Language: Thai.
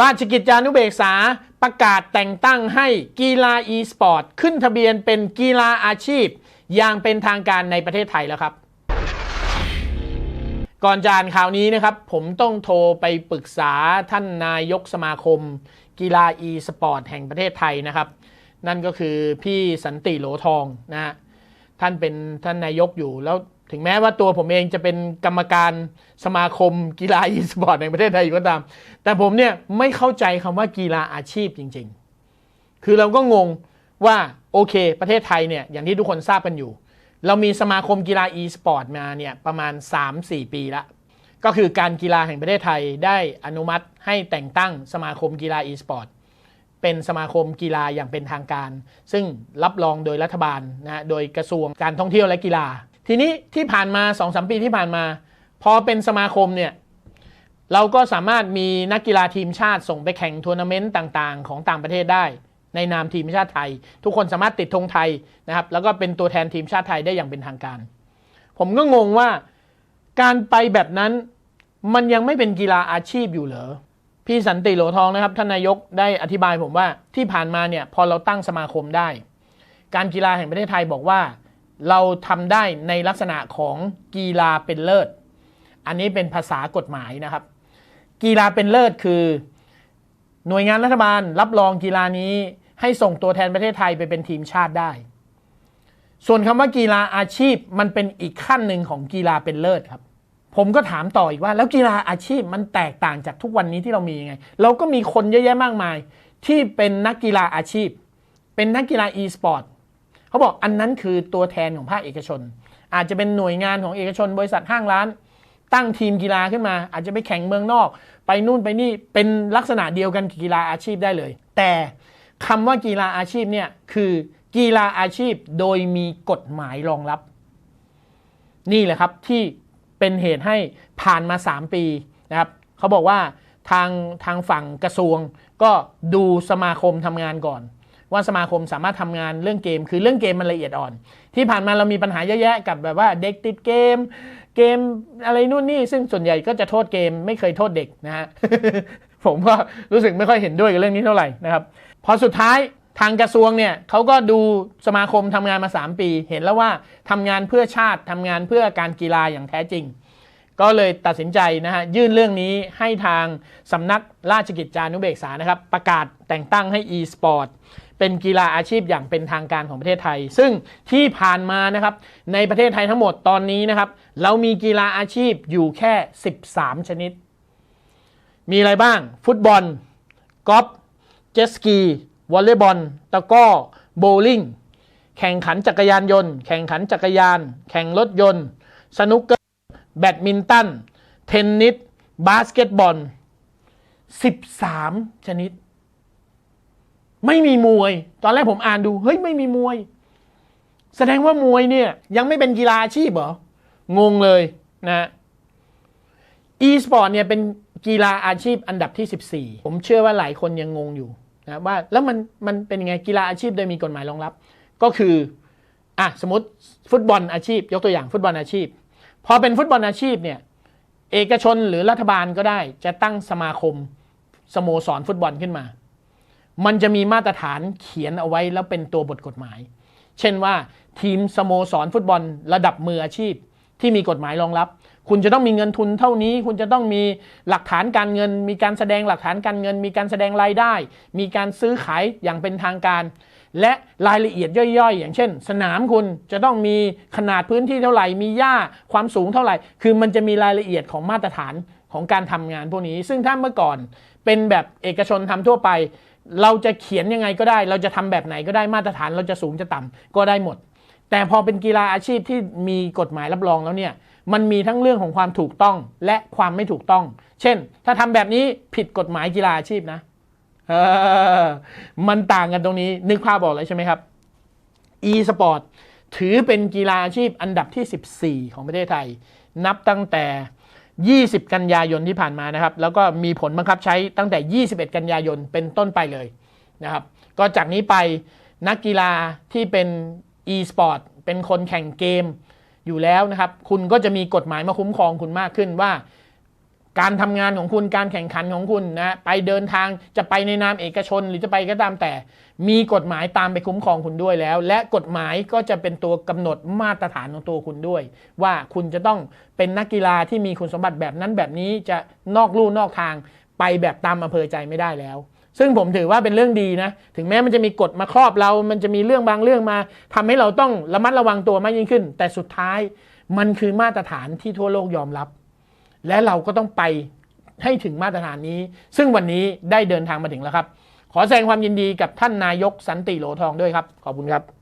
ราชกิจจานุเบกษาประกาศแต่งตั้งให้กีฬา e-sport ขึ้นทะเบียนเป็นกีฬาอาชีพ อย่างเป็นทางการในประเทศไทยแล้วครับ ก่อนจานข่าวนี้นะครับ ผมต้องโทรไปปรึกษาท่านนายกสมาคม กีฬา e-sport แห่งประเทศไทยนะครับ นั่นก็คือพี่สันติโหลทองนะฮะท่านเป็นท่านนายกอยู่แล้ว ถึงแม้ว่าตัวผมเองจะเป็นกรรมการสมาคมกีฬา e-sport ในประเทศไทยอยู่ก็ตาม แต่ผมเนี่ยไม่เข้าใจคำว่ากีฬาอาชีพจริง ๆ คือเราก็งงว่าโอเค ประเทศไทยเนี่ยอย่างที่ทุกคนทราบกันอยู่ เรามีสมาคมกีฬา e-sport มาเนี่ยประมาณ 3-4 ปีละก็คือการกีฬาแห่งประเทศไทยได้อนุมัติให้แต่งตั้งสมาคมกีฬา e-sport เป็นสมาคมกีฬาอย่างเป็นทางการ ซึ่งรับรองโดยรัฐบาลนะโดยกระทรวงการท่องเที่ยวและกีฬา ทีนี้ที่ผ่านมา2องสมปีที่ผ่านมา พอเป็นสมาคมเนี่ยเราก็สามารถมีนักกีฬาทีมชาติส่งไปแข่งทัวร์นาเมนต์ต่างๆ ของต่างประเทศได้ ในนามทีมชาติไทย ทุกคนสามารถติดธงไทยนะครับแล้วก็เป็นตัวแทนทีมชาติไทยได้อย่างเป็นทางการ ผมก็งงว่าการไปแบบนั้นมันยังไม่เป็นกีฬาอาชีพอยู่เหรอพี่สันติโหลทองนะครับท่านนายกได้อธิบายผมว่าที่ผ่านมาเนี่ยพอเราตั้งสมาคมได้ การกีฬาแห่งประเทศไทยบอกว่า เราทำได้ในลักษณะของกีฬาเป็นเลิศ อันนี้เป็นภาษากฎหมายนะครับ กีฬาเป็นเลิศคือ หน่วยงานรัฐบาลรับรองกีฬานี้ให้ส่งตัวแทนประเทศไทยไปเป็นทีมชาติได้ ส่วนคำว่ากีฬาอาชีพมันเป็นอีกขั้นหนึ่งของกีฬาเป็นเลิศครับ ผมก็ถามต่ออีกว่า แล้วกีฬาอาชีพมันแตกต่างจากทุกวันนี้ที่เรามียังไง เราก็มีคนเยอะแยะมากมาย ที่เป็นนักกีฬาอาชีพ เป็นนักกีฬา e-sport เขาบอกอันนั้นคือตัวแทนของภาคเอกชน อาจจะเป็นหน่วยงานของเอกชน บริษัทห้างร้าน ตั้งทีมกีฬาขึ้นมา อาจจะไปแข่งเมืองนอก ไปนู่นไปนี่เป็นลักษณะเดียวกันกีฬาอาชีพได้เลย แต่คำว่ากีฬาอาชีพเนี่ยคือกีฬาอาชีพโดยมีกฎหมายรองรับ นี่แหละครับที่เป็นเหตุให้ผ่านมา 3 ปีนะครับเขาบอกว่าทางทางฝั่งกระทรวงก็ดูสมาคมทำงานก่อน ว่าสมาคมสามารถทำงานเรื่องเกม คือเรื่องเกมมันละเอียดอ่อน ที่ผ่านมาเรามีปัญหาเยอะแยะกับแบบว่าเด็กติดเกม เกมอะไรนู่นนี่ ซึ่งส่วนใหญ่ก็จะโทษเกมไม่เคยโทษเด็กนะฮะผมก็รู้สึกไม่ค่อยเห็นด้วยกับเรื่องนี้เท่าไหร่นะครับพอสุดท้ายทางกระทรวงเนี่ยเขาก็ดูสมาคมทำงานมา 3 ปี เห็นแล้วว่าทำงานเพื่อชาติทำงานเพื่อการกีฬาอย่างแท้จริง ก็เลยตัดสินใจนะฮะยื่นเรื่องนี้ให้ทางสำนักราชกิจจานุเบกษานะครับ ประกาศแต่งตั้งให้ e-sport เป็นกีฬาอาชีพอย่างเป็นทางการของประเทศไทย ซึ่งที่ผ่านมานะครับในประเทศไทยทั้งหมดตอนนี้นะครับ เรามีกีฬาอาชีพอยู่แค่ 13 ชนิด มีอะไรบ้าง ฟุตบอลกอล์ฟเจ็ตสกีวอลเลย์บอลตะก้อโบว์ลิ่งแข่งขันจักรยานยนต์ แข่งขันจักรยาน แข่งรถยนต์ สนุกเกอร์ แบดมินตัน เทนนิส บาสเกตบอล 13 ชนิด ไม่มีมวย ตอนแรกผมอ่านดู เฮ้ยไม่มีมวย แสดงว่ามวยเนี่ย ยังไม่เป็นกีฬาอาชีพเหรอ งงเลยนะ e-sport เนี่ยเป็นกีฬาอาชีพอันดับที่ 14 ผมเชื่อว่าหลายคนยังงงอยู่นะว่าแล้วมันมันเป็นยังไงกีฬาอาชีพโดยมีกฎหมายรองรับ ก็คืออะสมมติฟุตบอลอาชีพ ยกตัวอย่างฟุตบอลอาชีพ พอเป็นฟุตบอลอาชีพเนี่ยเอกชนหรือรัฐบาลก็ได้จะตั้งสมาคมสโมสรฟุตบอลขึ้นมา มันจะมีมาตรฐานเขียนเอาไว้แล้วเป็นตัวบทกฎหมาย เช่นว่าทีมสโมสรฟุตบอลระดับมืออาชีพ ที่มีกฎหมายรองรับ คุณจะต้องมีเงินทุนเท่านี้ คุณจะต้องมีหลักฐานการเงิน มีการแสดงหลักฐานการเงิน มีการแสดงรายได้ มีการซื้อขายอย่างเป็นทางการ และรายละเอียดย่อยๆ อย่างเช่น สนามคุณจะต้องมีขนาดพื้นที่เท่าไหร่ มีหญ้าความสูงเท่าไหร่ คือมันจะมีรายละเอียดของมาตรฐานของการทำงานพวกนี้ ซึ่งถ้าเมื่อก่อนเป็นแบบเอกชนทำทั่วไป เราจะเขียนยังไงก็ได้ เราจะทำแบบไหนก็ได้มาตรฐานเราจะสูงจะต่ำก็ได้หมด แต่พอเป็นกีฬาอาชีพที่มีกฎหมายรับรองแล้วเนี่ยมันมีทั้งเรื่องของความถูกต้องและความไม่ถูกต้อง เช่น ถ้าทำแบบนี้ผิดกฎหมายกีฬาอาชีพนะเออมันต่างกันตรงนี้ นึกภาพบอกเลยใช่ไหมครับ e-sport ถือเป็นกีฬาอาชีพอันดับที่ 14 ของประเทศไทย นับตั้งแต่ 20 กันยายนที่ผ่านมานะครับ แล้วก็มีผลบังคับใช้ตั้งแต่ 21 กันยายนเป็นต้นไปเลยนะครับ ก็จากนี้ไปนักกีฬาที่เป็น e-sport เป็นคนแข่งเกมอยู่แล้วนะครับ คุณก็จะมีกฎหมายมาคุ้มครองคุณมากขึ้นว่า การทำงานของคุณการแข่งขันของคุณนะไปเดินทางจะไปในนามเอกชนหรือจะไปก็ตามแต่ มีกฎหมายตามไปคุ้มครองคุณด้วยแล้ว และกฎหมายก็จะเป็นตัวกำหนดมาตรฐานของตัวคุณด้วย ว่าคุณจะต้องเป็นนักกีฬาที่มีคุณสมบัติแบบนั้นแบบนี้จะนอกลู่นอกทางไปแบบตามอำเภอใจไม่ได้แล้ว ซึ่งผมถือว่าเป็นเรื่องดีนะ ถึงแม้มันจะมีกฎมาครอบเรา มันจะมีเรื่องบางเรื่องมาทำให้เราต้องระมัดระวังตัวมากยิ่งขึ้น แต่สุดท้ายมันคือมาตรฐานที่ทั่วโลกยอมรับ และเราก็ต้องไปให้ถึงมาตรฐานนี้ ซึ่งวันนี้ได้เดินทางมาถึงแล้วครับ ขอแสดงความยินดีกับท่านนายกสันติโหลทองด้วยครับ ขอบคุณครับ